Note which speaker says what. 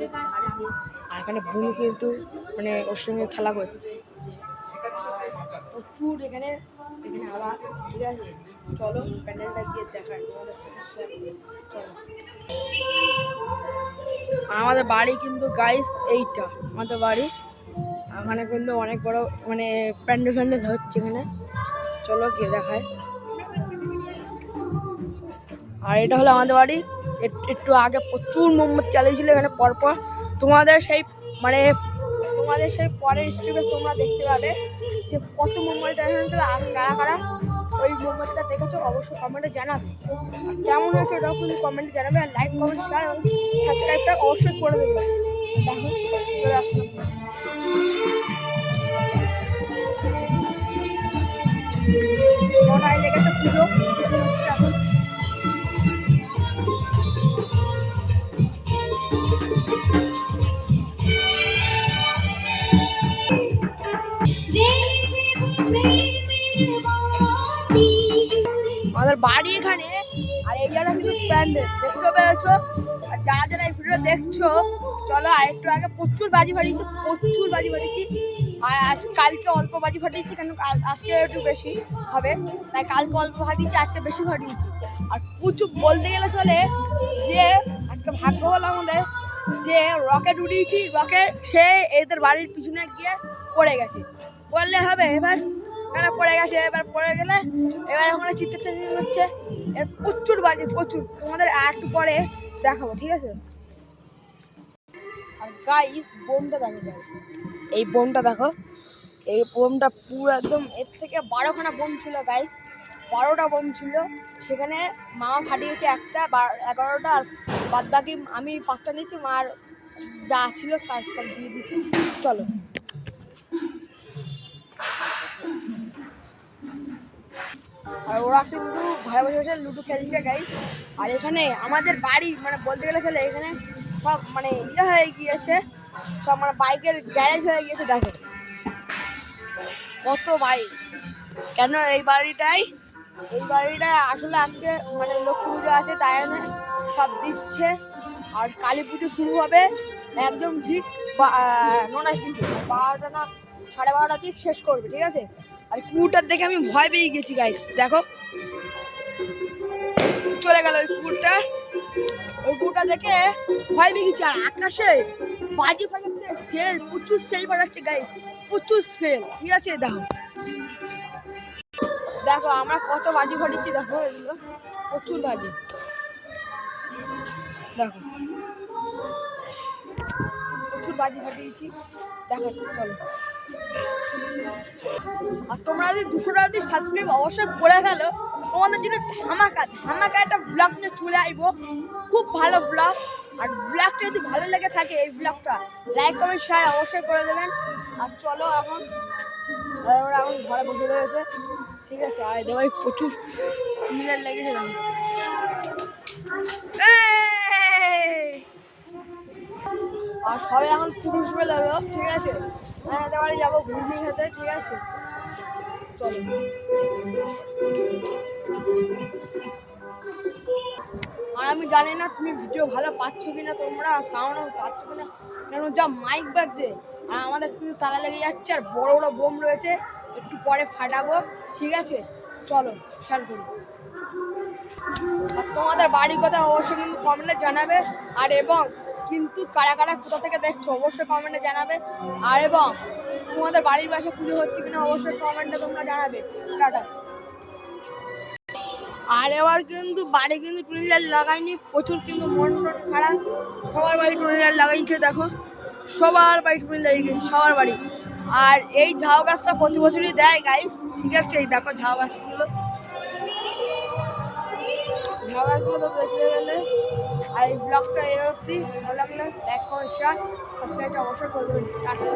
Speaker 1: দেখতে আর এখানে বুনু কিন্তু মানে ওর সঙ্গে খেলা করছে। প্রচুর এখানে এখানে আওয়াজ ঠিক আছে? চলো প্যান্ডেলটা গিয়ে দেখাই আমাদের বাড়ি কিন্তু গাইস এইটা আমাদের বাড়ি। এখানে কিন্তু অনেক বড় মানে প্যান্ডেল ফ্যান্ডেল হচ্ছে এখানে। চলো গিয়ে দেখায় আর এটা হলো আমাদের বাড়ি। একটু আগে প্রচুর মোমবাতি চালিয়েছিল, এখানে পরপর তোমাদের সেই মানে তোমাদের সেই পরের স্ক্রিপে তোমরা দেখতে পাবে যে কত মোমবাতি চালিয়েছিল আর কারা কারা ওই মোমবাতিটা দেখেছ অবশ্যই কমেন্টে জানাবে। কেমন হয়েছে ওটাও কিন্তু কমেন্টে জানাবে আর লাইক কমেন্ট শেয়ার এবং সাবস্ক্রাইবটা অবশ্যই করে দেবে। দেখো, চলে আসলাম। পুজো। আমাদের বাড়ি এখানে, আর এই জায়গা কিন্তু প্যান্ডেল দেখতে পেয়েছ? আর যারা যারা এই ভিডিও দেখছ, চলো আর একটু আগে প্রচুর বাজি ফাটিয়েছি, প্রচুর বাজি ফাটিয়েছি। আর আজ কালকে অল্প বাজি ফাটিয়েছি, কেন আজকে একটু বেশি হবে। তাই কালকে অল্প ফাটিয়েছি, আজকে বেশি ফাটিয়েছি। আর প্রচুর বলতে গেলে চলে যে, আজকে ভাগ্য হলো আমাদের যে রকেট উড়িয়েছি রকেট সে এদের বাড়ির পিছনে গিয়ে পড়ে গেছে। পড়লে হবে, এবার এখানে পড়ে গেছে, এবার পড়ে গেলে এবার ওখানে চিত্র হচ্ছে, এর প্রচুর বাজে, প্রচুর। তোমাদের একটু পরে দেখাবো, ঠিক আছে? আর গাইস বোমটা দেখো গাইস এই বোমটা দেখো, এই বোমটা পুরো একদম, এর থেকে বারোখানা বোম ছিল গাইস বারোটা বোম ছিল। সেখানে মামা ফাটিয়েছে একটা এগারোটা, আর বাদ বাকি আমি পাঁচটা নিয়েছি, মার যা ছিল তার সব দিয়ে দিয়েছি। চলো। আর ওরা কিন্তু ঘরে বসে বসে লুডো খেলছে গাইস আর এখানে আমাদের বাড়ি মানে বলতে গেলে চলে এখানে সব মানে ইয়ে হয়ে গিয়েছে। সব মানে বাইকের গ্যারেজ হয়ে গিয়েছে দেখো। কত বাইক। কেন এই বাড়িটাই? এই বাড়িটা আসলে আজকে মানে লক্ষ্মী পুজো আছে তাই জন্য সব দিচ্ছে। আর কালী পুজো শুরু হবে একদম ঠিক আহ, নটার বারোটা না সাড়ে বারোটার দিক শেষ করবে, ঠিক আছে? আর কুকুরটার দেখে আমি ভয় পেয়ে গেছি গাইস দেখো। চলে গেল ওই কুকুরটা। ওই কুকুরটা দেখে ভয় পেয়ে গেছি, আর আকাশে বাজি ফাটাচ্ছে সেল প্রচুর সেল ফাটাচ্ছে গাইস প্রচুর সেল ঠিক আছে? দেখো। দেখো, আমরা কত বাজি ফাটিয়েছি, দেখো, এগুলো, প্রচুর বাজি। দেখো। প্রচুর বাজি ফাটিয়েছি। দেখাচ্ছি, চলো। আর তোমরা যদি দুশো টাকা দিয়ে সাবস্ক্রাইব অবশ্যই করে ফেলো। তোমাদের জন্য ধামাকা ধামাকা একটা ব্লগ নিয়ে চলে আসব। খুব ভালো ব্লগ আর ব্লগটা যদি ভালো লেগে থাকে এই ব্লগটা লাইক কমেন্ট শেয়ার অবশ্যই করে দেবেন। আর চলো এখন ওরা এখন ঘরে বসে রয়েছে। ঠিক আছে, আর বাড়ি প্রচুর মিলের লেগেছে! আর সবাই এখন পুরুষ বেলালো ঠিক আছে। হ্যাঁ এদের বাড়ি যাব ঘুগনি খেতে, ঠিক আছে। চলো। আর আমি জানি না তুমি ভিডিও ভালো পাচ্ছ কিনা, তোমরা সাউন্ড পাচ্ছ কিনা। কেন যা মাইক বাজছে। আর আমাদের কিন্তু তালা লেগে যাচ্ছে, আর বড় বড় বোম রয়েছে। একটু পরে ফাটাবো, ঠিক আছে? চলো শেয়ার করি। আর তোমাদের বাড়ির কথা অবশ্যই কিন্তু কমেন্টে জানাবে। আর এবং কিন্তু কারা কারা কোথা থেকে দেখছ অবশ্যই কমেন্টে জানাবে। আর এবং তোমাদের বাড়ির পাশে পুজো হচ্ছে কিনা অবশ্যই কমেন্টে তোমরা জানাবে। টাটা। আর এবার কিন্তু বাড়ি কিন্তু টুনিলার লাগাইনি, প্রচুর কিন্তু মন টন খারাপ। সবার বাড়ি টুনিলার লাগাইছে, দেখো। সবার বাড়ি টুনি লাগিয়ে সবার বাড়ি। আর এই ঝাউ গাছটা প্রতি বছরই দেয় গাইস ঠিক আছে, এই দেখো ঝাউ গাছগুলো। ঝাউ গাছগুলো দেখতে পেলে আর এই ব্লগটা এই অবধি। ভালো লাগলে লাইক কমেন্ট শেয়ার সাবস্ক্রাইবটা অবশ্যই করে দেবেন। টাটা।